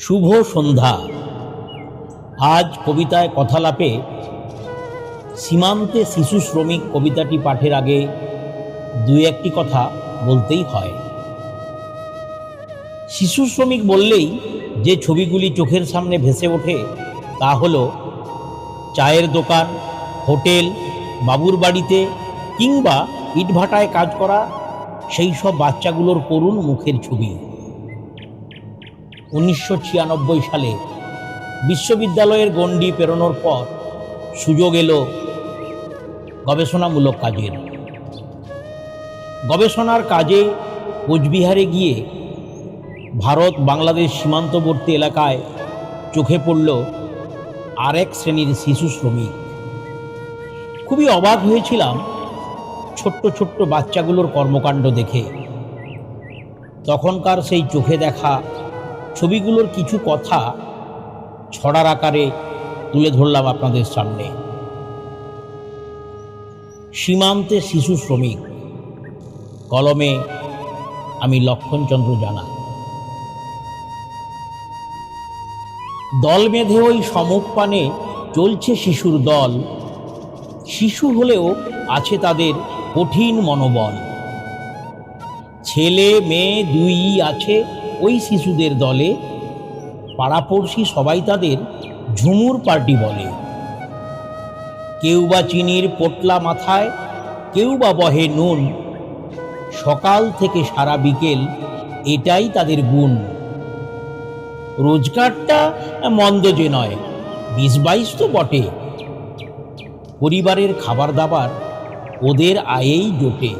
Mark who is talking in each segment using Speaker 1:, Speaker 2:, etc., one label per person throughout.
Speaker 1: শুভ সন্ধ্যা। আজ কবিতায় কথালাপে সীমান্তে শিশু শ্রমিক কবিতাটি পাঠের আগে দুই একটি কথা বলতেই হয়। শিশু শ্রমিক বললেই যে ছবিগুলি চোখের সামনে ভেসে ওঠে তা হল চায়ের দোকান, হোটেল, বাবুর বাড়িতে কিংবা ইটভাটায় কাজ করা সেই সব বাচ্চাগুলোর করুণ মুখের ছবি। উনিশশো ছিয়ানব্বই সালে বিশ্ববিদ্যালয়ের গণ্ডি পেরোনোর পর সুযোগ এলো গবেষণামূলক কাজের। গবেষণার কাজে কোচবিহারে গিয়ে ভারত বাংলাদেশ সীমান্তবর্তী এলাকায় চোখে পড়ল আরেক শ্রেণির শিশু শ্রমিক। খুবই অবাক হয়েছিলাম ছোট্ট ছোট্ট বাচ্চাগুলোর কর্মকাণ্ড দেখে। তখনকার সেই চোখে দেখা ছবিগুলোর কিছু কথা ছড়ার আকারে তুলে ধরলাম আপনাদের সামনে। সীমান্তে শিশু শ্রমিক, কলমে আমি লক্ষণচন্দ্র জানা। দল বেঁধে ওই সমুখ পানে চলছে শিশুর দল। শিশু হলেও আছে তাদের কঠিন মনোবল। ছেলে, মেয়ে দুই আছে ওই শিশুদের দলে পাড়াপড়শি সবাই তাদের ঝুমুর পার্টি বলে। কেউ বা চিনির পোটলা মাথায়, কেউ বা বহে নুন। সকাল থেকে সারা বিকেল এটাই তাদের গুণ। রোজগারটা মন্দ যে নয়, বিশ বাইশ তো বটে। পরিবারের খাবার দাবার ওদের আয়েই জোটে।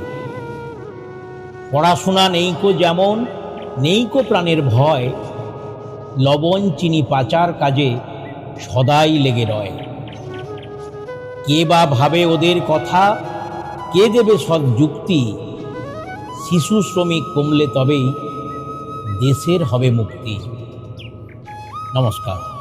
Speaker 1: পড়াশোনা নেইকো যেমন নেইকো প্রাণের ভয়, লবণ চিনি পাচার কাজে সদাই লেগে রয়। কে বা ভাবে ওদের কথা, কে দেবে সৎ যুক্তি? শিশু শ্রমিক কমলে তবেই দেশের হবে মুক্তি। নমস্কার।